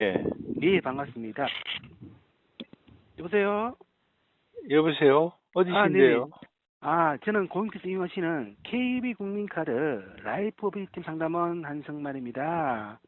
예. 네, 반갑습니다. 여보세요? 여보세요? 어디신데요? 아, 저는 고객께서 이용하시는 KB 국민카드 라이프 비팀 상담원 한성만입니다.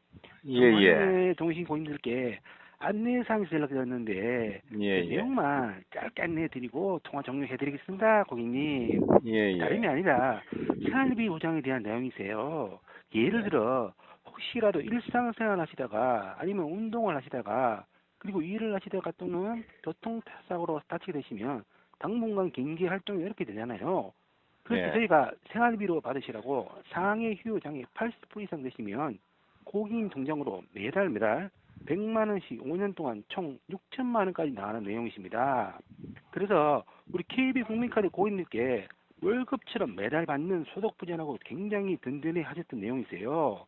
예, 예. 오늘 동신 고객님들께 안내사항에서 연락드렸는데 예, 예. 내용만 짧게 안내해드리고 통화 종료해드리겠습니다, 고객님. 예, 다름이 예. 아니라 생활비 보장에 대한 내용이세요. 예를 들어 혹시라도 일상생활 하시다가 아니면 운동을 하시다가 그리고 일을 하시다가 또는 교통사고로 다치게 되시면 당분간 경기 활동이 어렵게 되잖아요. 그래서 네. 저희가 생활비로 받으시라고 상해 휴장이 80% 이상 되시면 고객님 통장으로 매달 매달 100만 원씩 5년 동안 총 6천만 원까지 나가는 내용이십니다. 그래서 우리 KB 국민카드 고객님께 월급처럼 매달 받는 소득 부전하고 굉장히 든든해 하셨던 내용이세요.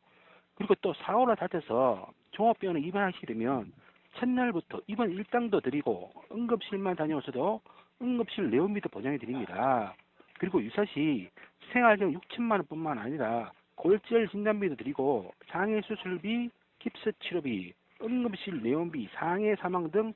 그리고 또 사고를 다쳐서 종합병원에 입원하시게 되면 첫날부터 입원 일당도 드리고 응급실만 다녀오셔도 응급실 내원비도 보장해 드립니다. 그리고 유사시 생활비용 6천만 원뿐만 아니라 골절 진단비도 드리고 장애 수술비, 깁스 치료비, 응급실 내원비, 상해 사망 등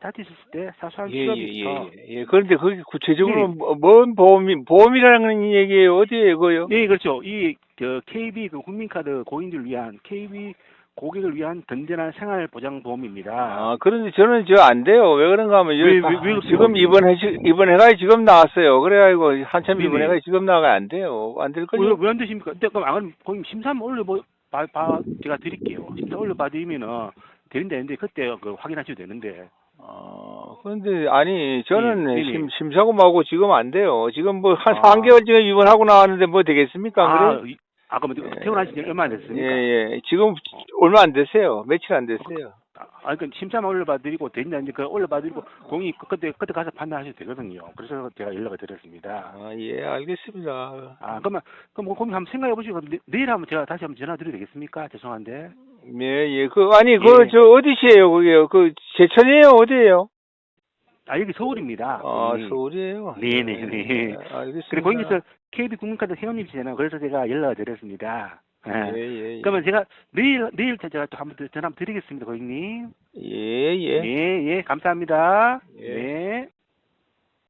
다치셨을 때 사소한 예, 예, 치료비부터 예, 예. 그런데 그게 구체적으로 네. 뭐- 뭔 보험이, 보험이라는 얘기예요? 어디에 이거요? 네, 그렇죠. 이, 그, KB 그 국민카드 고객들 위한, KB 고객을 위한 든든한 생활 보장 보험입니다. 아, 그런데 저는 저 안 돼요. 왜 그런가 하면, 왜, 왜, 다- 왜 그러세요? 지금 입원해, 입원해가지고 지금 나왔어요. 그래가지고 한참 네네. 입원해가지고 지금 나가면 안 돼요. 안될 왜, 거죠? 왜안 되십니까? 근데 그럼 안 고객님 심사 한번 올려, 봐, 봐, 봐, 제가 드릴게요. 심사 올려 봐 드리면은 되는데, 그때 그 확인하셔도 되는데. 어, 그런데, 아니, 저는 네, 네네. 심, 심사고마고 지금 안 돼요. 지금 뭐, 한 아. 3개월 전에 입원하고 나왔는데 뭐 되겠습니까? 아, 그래? 이- 아, 그럼 예. 태어나신 지 얼마 안 됐습니까? 예, 예. 지금 얼마 안 됐어요. 며칠 안 됐어요. 아, 그러니까 심사만 올려봐드리고 된다 이제 그 올려봐드리고 공이 그- 그때 그때 가서 판단하셔도 되거든요. 그래서 제가 연락을 드렸습니다. 아, 예, 알겠습니다. 아, 그러면 그럼 뭐 고객님 한번 생각해 보시고 내- 내일 한번 제가 다시 한번 전화 드려도 되겠습니까? 죄송한데. 예, 예. 그, 아니, 그, 예. 저, 어디시에요, 그게요? 그, 제천이에요? 어디에요? 아 여기 서울입니다. 아, 고객님. 서울이에요? 네네, 네. 예, 알겠습니다. 그리고 고객님께서 KB 국민카드 회원님이시잖아요. 그래서 제가 연락을 드렸습니다. 예. 예, 예, 예. 그러면 제가 내일 내일 제가 또 한번 더 전화 한번 드리겠습니다, 고객님. 예, 예. 예, 예, 감사합니다. 예. 네.